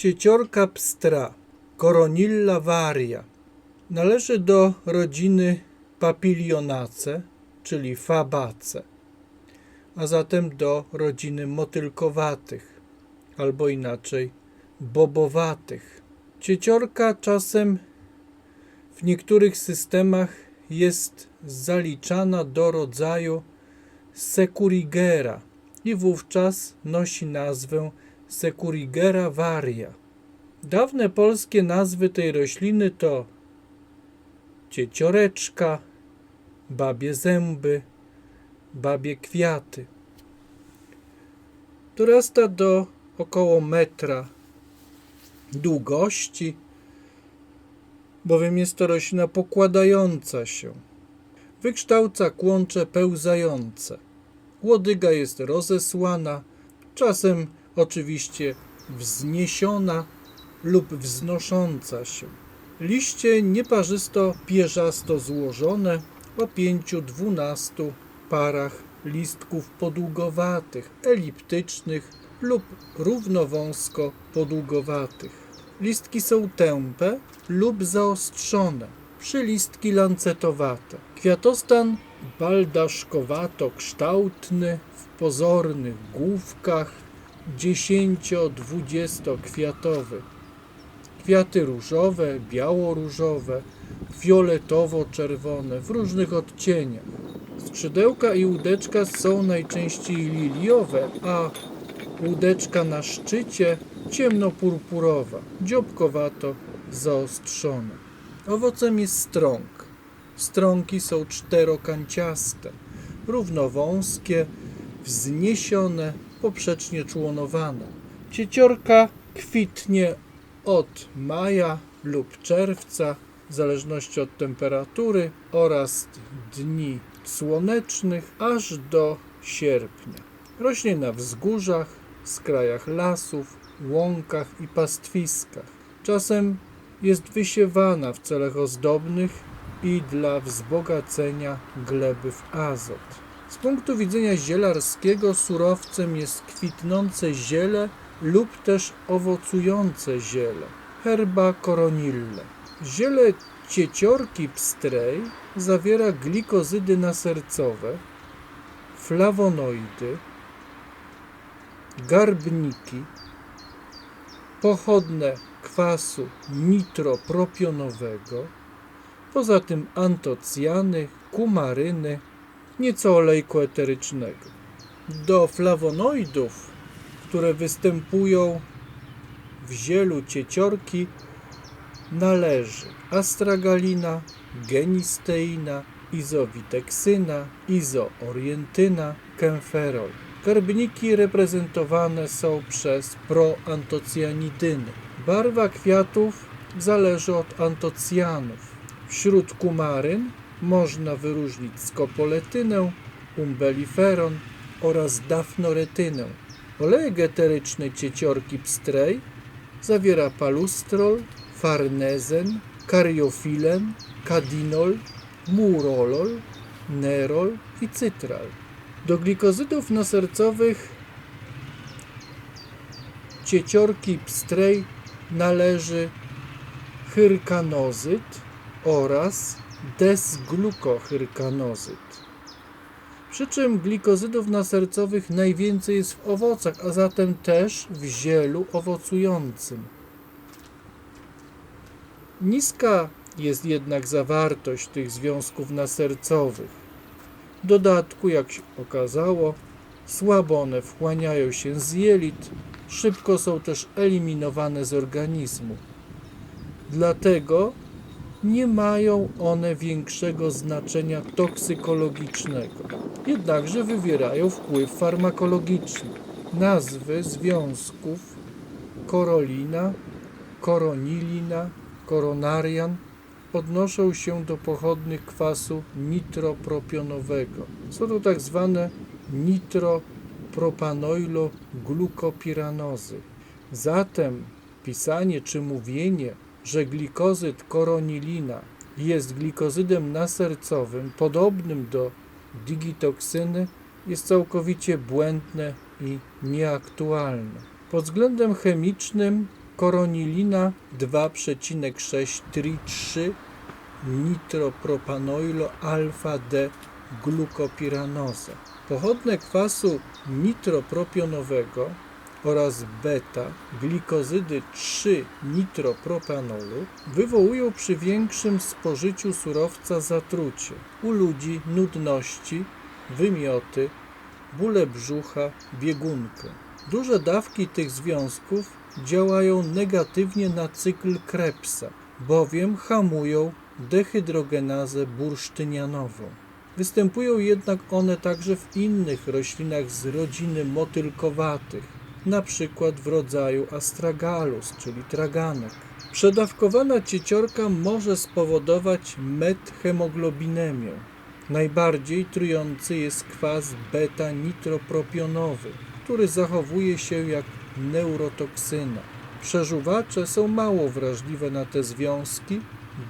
Cieciorka pstra, Coronilla varia. Należy do rodziny Papilionace, czyli fabace, a zatem do rodziny motylkowatych, albo inaczej bobowatych. Cieciorka czasem w niektórych systemach jest zaliczana do rodzaju Securigera i wówczas nosi nazwę Securigera varia. Dawne polskie nazwy tej rośliny to ciecioreczka, babie zęby, babie kwiaty. Dorasta do około metra długości, bowiem jest to roślina pokładająca się. Wykształca kłącze pełzające. Łodyga jest rozesłana, czasem oczywiście wzniesiona lub wznosząca się. Liście nieparzysto pierzasto złożone o 5-12 parach listków podługowatych, eliptycznych lub równowąsko podługowatych. Listki są tępe lub zaostrzone, przylistki lancetowate. Kwiatostan baldaszkowato-kształtny w pozornych główkach 10-20 kwiatowy. Kwiaty różowe, biało-różowe, fioletowo-czerwone w różnych odcieniach. Skrzydełka i łódeczka są najczęściej liliowe, a łódeczka na szczycie ciemnopurpurowa, dziobkowato zaostrzona. Owocem jest strąg. Strąki są czterokanciaste, równowąskie, wzniesione, poprzecznie członowane. Cieciorka kwitnie od maja lub czerwca, w zależności od temperatury oraz dni słonecznych, aż do sierpnia. Rośnie na wzgórzach, skrajach lasów, łąkach i pastwiskach. Czasem jest wysiewana w celach ozdobnych i dla wzbogacenia gleby w azot. Z punktu widzenia zielarskiego surowcem jest kwitnące ziele lub też owocujące ziele. Herba coronille. Ziele cieciorki pstrej zawiera glikozydy nasercowe, flawonoidy, garbniki, pochodne kwasu nitropropionowego, poza tym antocjany, kumaryny, nieco olejku eterycznego. Do flawonoidów, które występują w zielu cieciorki, należy astragalina, genisteina, izowiteksyna, izoorientyna, kemferol. Garbniki reprezentowane są przez proantocjanidyny. Barwa kwiatów zależy od antocjanów. Wśród kumaryn można wyróżnić skopoletynę, umbelliferon oraz dafnoretynę. Olejek eteryczny cieciorki pstrej zawiera palustrol, farnezen, kariofilen, kadinol, murolol, nerol i cytral. Do glikozydów nasercowych cieciorki pstrej należy hyrkanozyt oraz desglukohyrkanozyt. Przy czym glikozydów nasercowych najwięcej jest w owocach, a zatem też w zielu owocującym. Niska jest jednak zawartość tych związków nasercowych. W dodatku, jak się okazało, słabo one wchłaniają się z jelit, szybko są też eliminowane z organizmu. Dlatego nie mają one większego znaczenia toksykologicznego, jednakże wywierają wpływ farmakologiczny. Nazwy związków korolina, koronilina, koronarian odnoszą się do pochodnych kwasu nitropropionowego. Są to tak zwane nitropropanoilo-glukopiranozy. Zatem pisanie czy mówienie, że glikozyd koronilina jest glikozydem nasercowym podobnym do digitoksyny jest całkowicie błędne i nieaktualne. Pod względem chemicznym koronilina 2,6 tri-3 nitropropanoilo alfa-D glukopiranoza. Pochodne kwasu nitropropionowego oraz beta glikozydy 3 nitropropanolu wywołują przy większym spożyciu surowca zatrucie u ludzi nudności, wymioty, bóle brzucha, biegunkę. Duże dawki tych związków działają negatywnie na cykl Krebsa, bowiem hamują dehydrogenazę bursztynianową. Występują jednak one także w innych roślinach z rodziny motylkowatych, na przykład w rodzaju astragalus, czyli traganek. Przedawkowana cieciorka może spowodować methemoglobinemę. Najbardziej trujący jest kwas beta-nitropropionowy, który zachowuje się jak neurotoksyna. Przeżuwacze są mało wrażliwe na te związki,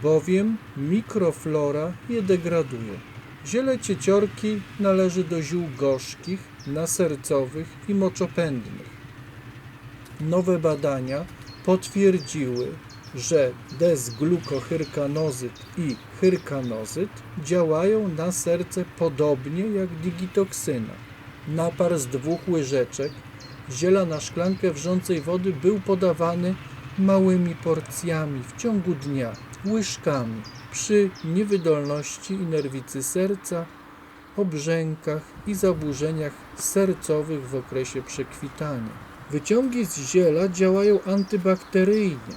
bowiem mikroflora je degraduje. Ziele cieciorki należy do ziół gorzkich, nasercowych i moczopędnych. Nowe badania potwierdziły, że desglukohyrkanozyt i hyrkanozyt działają na serce podobnie jak digitoksyna. Napar z dwóch łyżeczek ziela na szklankę wrzącej wody był podawany małymi porcjami w ciągu dnia, łyżkami, przy niewydolności i nerwicy serca, obrzękach i zaburzeniach sercowych w okresie przekwitania. Wyciągi z ziela działają antybakteryjnie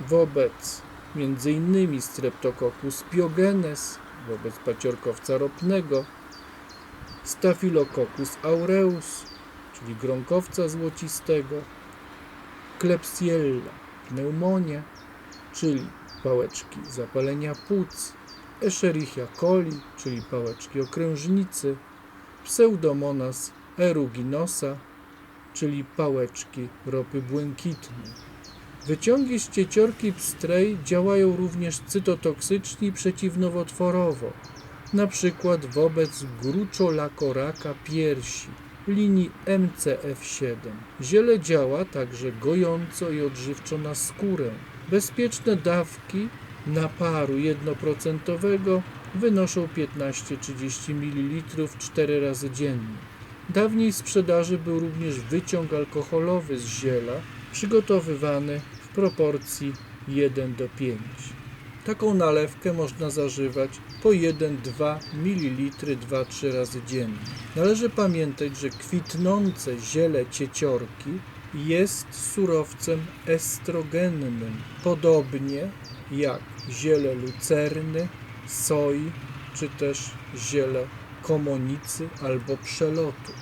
wobec m.in. Streptococcus pyogenes, wobec paciorkowca ropnego, Staphylococcus aureus, czyli gronkowca złocistego, Klebsiella pneumonia, czyli pałeczki zapalenia płuc, Escherichia coli, czyli pałeczki okrężnicy, Pseudomonas eruginosa, czyli pałeczki ropy błękitnej. Wyciągi z cieciorki pstrej działają również cytotoksycznie i przeciwnowotworowo, na przykład wobec gruczolakoraka piersi linii MCF7. Ziele działa także gojąco i odżywczo na skórę. Bezpieczne dawki naparu 1% wynoszą 15-30 ml 4 razy dziennie. Dawniej sprzedaży był również wyciąg alkoholowy z ziela, przygotowywany w proporcji 1 do 5. Taką nalewkę można zażywać po 1-2 ml 2-3 razy dziennie. Należy pamiętać, że kwitnące ziele cieciorki jest surowcem estrogennym, podobnie jak ziele lucerny, soi czy też ziele komonicy albo przelotu.